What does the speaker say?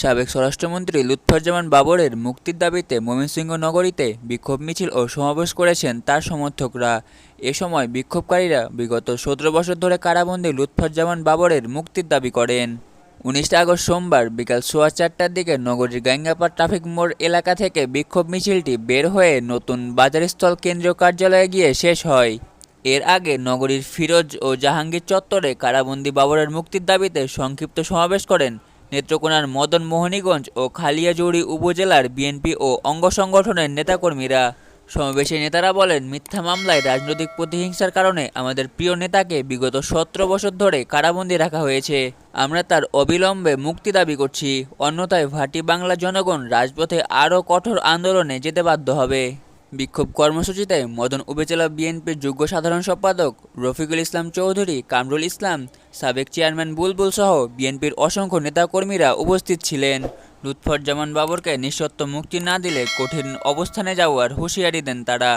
সাবেক স্বরাষ্ট্রমন্ত্রী লুৎফরজামান বাবরের মুক্তির দাবিতে ময়মনসিংহ নগরীতে বিক্ষোভ মিছিল ও সমাবেশ করেছেন তার সমর্থকরা। এ সময় বিক্ষোভকারীরা বিগত সতেরো বছর ধরে কারাবন্দী লুৎফরজামান বাবরের মুক্তির দাবি করেন। উনিশে আগস্ট সোমবার বিকাল সোয়া চারটার দিকে নগরীর গাঙ্গাপাড় ট্রাফিক মোড় এলাকা থেকে বিক্ষোভ মিছিলটি বের হয়ে নতুন বাজারস্থল কেন্দ্রীয় কার্যালয়ে গিয়ে শেষ হয়। এর আগে নগরীর ফিরোজ ও জাহাঙ্গীর চত্বরে কারাবন্দী বাবরের মুক্তির দাবিতে সংক্ষিপ্ত সমাবেশ করেন নেত্রকোনার মদন মোহনীগঞ্জ ও খালিয়াজুড়ি উপজেলার বিএনপি ও অঙ্গ সংগঠনের নেতাকর্মীরা। সমাবেশে নেতারা বলেন, মিথ্যা মামলায় রাজনৈতিক প্রতিহিংসার কারণে আমাদের প্রিয় নেতাকে বিগত সতেরো বছর ধরে কারাবন্দী রাখা হয়েছে। আমরা তার অবিলম্বে মুক্তি দাবি করছি। অন্যথায় ভাটি বাংলা জনগণ রাজপথে আরও কঠোর আন্দোলনে যেতে বাধ্য হবে। বিক্ষোভ কর্মসূচিতে মদন উপজেলা বিএনপির যোগ্য সাধারণ সম্পাদক রফিকুল ইসলাম চৌধুরী, কামরুল ইসলাম, সাবেক চেয়ারম্যান বুলবুল সহ বিএনপির অসংখ্য নেতাকর্মীরা উপস্থিত ছিলেন। লুৎফর জামান বাবরকে নিঃশর্ত মুক্তি না দিলে কঠিন অবস্থানে যাওয়ার হুঁশিয়ারি দেন তারা।